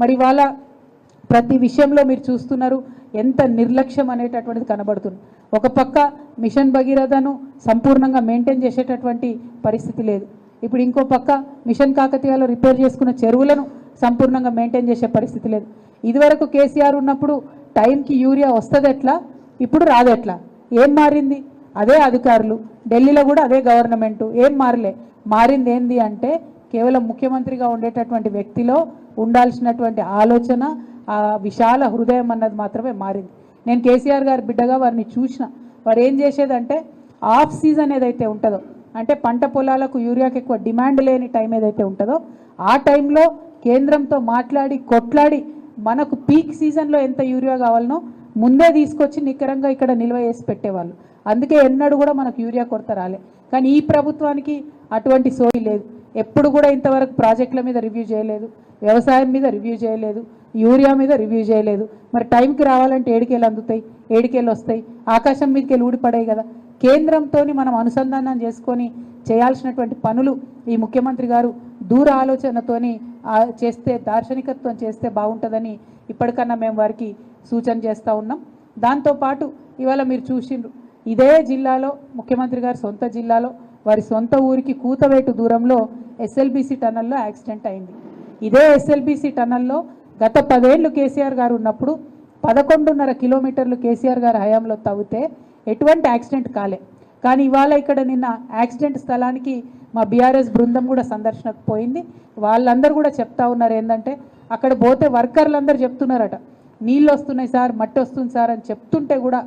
మరి ఇవాళ ప్రతి విషయంలో మీరు చూస్తున్నారు ఎంత నిర్లక్ష్యం అనేటటువంటిది కనబడుతుంది. ఒక పక్క మిషన్ భగీరథను సంపూర్ణంగా మెయింటైన్ చేసేటటువంటి పరిస్థితి లేదు. ఇప్పుడు ఇంకో పక్క మిషన్ కాకతీయలో రిపేర్ చేసుకున్న చెరువులను సంపూర్ణంగా మెయింటైన్ చేసే పరిస్థితి లేదు. ఇదివరకు కేసీఆర్ ఉన్నప్పుడు టైంకి యూరియా వస్తుంది ఎట్లా? ఇప్పుడు రాదెట్లా ఏం మారింది? అదే అధికారులు. ఢిల్లీలో కూడా అదే గవర్నమెంటు. ఏం మారలే? మారింది ఏంది అంటే కేవలం ముఖ్యమంత్రిగా ఉండేటటువంటి వ్యక్తిలో ఉండాల్సినటువంటి ఆలోచన ఆ విశాల హృదయం అన్నది మాత్రమే మారింది. నేను కేసీఆర్ గారి బిడ్డగా వారిని చూసిన వారు ఏం చేసేదంటే ఆఫ్ సీజన్ ఏదైతే ఉంటుందో అంటే పంట పొలాలకు యూరియాకి ఎక్కువ డిమాండ్ లేని టైం ఏదైతే ఉంటుందో ఆ టైంలో కేంద్రంతో మాట్లాడి కొట్లాడి మనకు పీక్ సీజన్లో ఎంత యూరియా కావాలనో ముందే తీసుకొచ్చి నికరంగా ఇక్కడ నిల్వ చేసి పెట్టేవాళ్ళు. అందుకే ఎన్నడూ కూడా మనకు యూరియా కొరత రాలే. కానీ ఈ ప్రభుత్వానికి అటువంటి సోయి లేదు. ఎప్పుడు కూడా ఇంతవరకు ప్రాజెక్టుల మీద రివ్యూ చేయలేదు వ్యవసాయం మీద రివ్యూ చేయలేదు యూరియా మీద రివ్యూ చేయలేదు. మరి టైంకి రావాలంటే ఏడికేళ్ళు అందుతాయి ఏడికేళ్ళు వస్తాయి ఆకాశం మీదకి వెళ్ళి ఊడిపడాయి కదా. కేంద్రంతో మనం అనుసంధానం చేసుకొని చేయాల్సినటువంటి పనులు ఈ ముఖ్యమంత్రి గారు దూర ఆలోచనతోని చేస్తే దార్శనికత్వం చేస్తే బాగుంటుందని ఇప్పటికన్నా మేము వారికి సూచన చేస్తూ ఉన్నాం. దాంతోపాటు ఇవాళ మీరు చూసిండ్రు ఇదే జిల్లాలో ముఖ్యమంత్రి గారి సొంత జిల్లాలో వారి సొంత ఊరికి కూతవేటు దూరంలో ఎస్ఎల్బిసి టనల్లో యాక్సిడెంట్ అయింది. ఇదే ఎస్ఎల్బీసీ టనల్లో గత పదేళ్ళు కేసీఆర్ గారు ఉన్నప్పుడు పదకొండున్నర కిలోమీటర్లు కేసీఆర్ గారు హయాంలో తవ్వితే ఎటువంటి యాక్సిడెంట్ కాలే. కానీ ఇవాళ ఇక్కడ నిన్న యాక్సిడెంట్ స్థలానికి మా బీఆర్ఎస్ బృందం కూడా సందర్శనకు పోయింది. వాళ్ళందరూ కూడా చెప్తా ఉన్నారు ఏంటంటే అక్కడ పోతే వర్కర్లందరూ చెప్తున్నారట నీళ్ళు వస్తున్నాయి సార్ మట్టి వస్తుంది సార్ అని చెప్తుంటే కూడా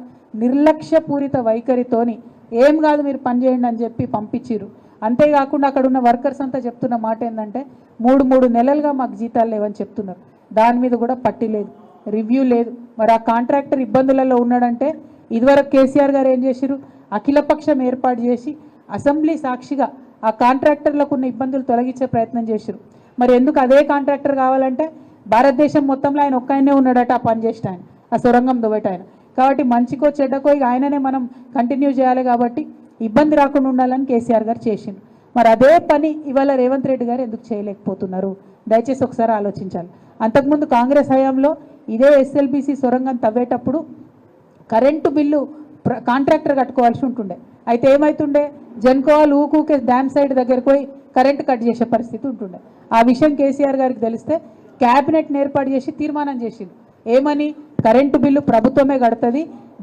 నిర్లక్ష్యపూరిత వైఖరితోని ఏం కాదు మీరు పనిచేయండి అని చెప్పి పంపించిర్రు. అంతేకాకుండా అక్కడ ఉన్న వర్కర్స్ అంతా చెప్తున్న మాట ఏంటంటే మూడు మూడు నెలలుగా మాకు జీతాలు లేవని చెప్తున్నారు. దాని మీద కూడా పట్టి లేదు రివ్యూ లేదు. మరి ఆ కాంట్రాక్టర్ ఇబ్బందులలో ఉన్నాడంటే ఇదివరకు కేసీఆర్ గారు ఏం చేశారు అఖిలపక్షం ఏర్పాటు చేసి అసెంబ్లీ సాక్షిగా ఆ కాంట్రాక్టర్లకు ఉన్న ఇబ్బందులు తొలగించే ప్రయత్నం చేశారు మరి ఎందుకు అదే కాంట్రాక్టర్ కావాలంటే భారతదేశం మొత్తంలో ఆయన ఒక్కయనే ఉన్నాడట ఆ పని చేసిన ఆయన ఆ సొరంగం దువ్వట ఆయన. కాబట్టి మంచికో చెడ్డకో ఇక ఆయననే మనం కంటిన్యూ చేయాలి కాబట్టి ఇబ్బంది రాకుండా ఉండాలని కేసీఆర్ గారు చేసిండు. మరి అదే పని ఇవాళ రేవంత్ రెడ్డి గారు ఎందుకు చేయలేకపోతున్నారు? దయచేసి ఒకసారి ఆలోచించాలి. అంతకుముందు కాంగ్రెస్ హయాంలో ఇదే ఎస్ఎల్బిసి సొరంగం తవ్వేటప్పుడు కరెంటు బిల్లు కాంట్రాక్టర్ కట్టుకోవాల్సి ఉంటుండే. అయితే ఏమైతుండే? జన్కోవాల్ ఊకూకే డ్యామ్ సైడ్ దగ్గరకు పోయి కరెంటు కట్ చేసే పరిస్థితి ఉంటుండే. ఆ విషయం కేసీఆర్ గారికి తెలిస్తే క్యాబినెట్ని ఏర్పాటు చేసి తీర్మానం చేసింది ఏమని? కరెంటు బిల్లు ప్రభుత్వమే కడుతుంది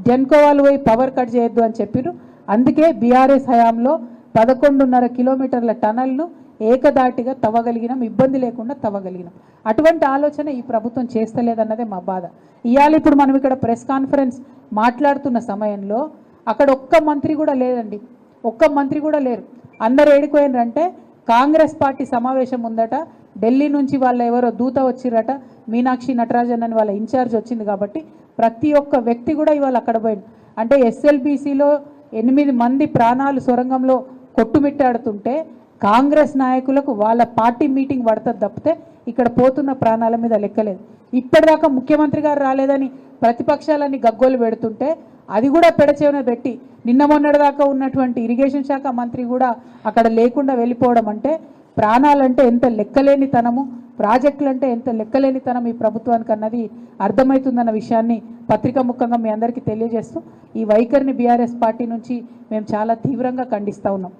జన్కోవాల్ పోయి పవర్ కట్ చేయొద్దు అని చెప్పిరు అందుకే బీఆర్ఎస్ హయాంలో పదకొండున్నర కిలోమీటర్ల టనల్ను ఏకదాటిగా తవ్వగలిగినాం ఇబ్బంది లేకుండా తవ్వగలిగినాం. అటువంటి ఆలోచన ఈ ప్రభుత్వం చేస్తలేదన్నదే మా బాధ. ఇవాళ ఇప్పుడు మనం ఇక్కడ ప్రెస్ కాన్ఫరెన్స్ మాట్లాడుతున్న సమయంలో అక్కడ ఒక్క మంత్రి కూడా లేదండి. ఒక్క మంత్రి కూడా లేరు. అందరు ఏడిపోయినారంటే కాంగ్రెస్ పార్టీ సమావేశం ఉందట ఢిల్లీ నుంచి వాళ్ళ ఎవరో దూత వచ్చిరట మీనాక్షి నటరాజన్ అని వాళ్ళ ఇన్ఛార్జ్ వచ్చింది కాబట్టి ప్రతి ఒక్క వ్యక్తి కూడా ఇవాళ అక్కడ పోయింది అంటే ఎస్ఎల్బీసీలో ఎనిమిది మంది ప్రాణాలు సొరంగంలో కొట్టుమిట్టాడుతుంటే కాంగ్రెస్ నాయకులకు వాళ్ళ పార్టీ మీటింగ్ పడుతుంది తప్పితే ఇక్కడ పోతున్న ప్రాణాల మీద లెక్కలేదు. ఇప్పటిదాకా ముఖ్యమంత్రి గారు రాలేదని ప్రతిపక్షాలన్నీ గగ్గోలు పెడుతుంటే అది కూడా పెడచేవన పెట్టి నిన్న మొన్నటిదాకా ఉన్నటువంటి ఇరిగేషన్ శాఖ మంత్రి కూడా అక్కడ లేకుండా వెళ్ళిపోవడం అంటే ప్రాణాలంటే ఎంత లెక్కలేని తనము ప్రాజెక్టులు అంటే ఎంత లెక్కలేని తనం ఈ ప్రభుత్వానికి అన్నది అర్థమవుతుందన్న విషయాన్ని పత్రికా ముఖంగా మీ అందరికీ తెలియజేస్తూ ఈ వైఖరిని బీఆర్ఎస్ పార్టీ నుంచి మేము చాలా తీవ్రంగా ఖండిస్తూ ఉన్నాం.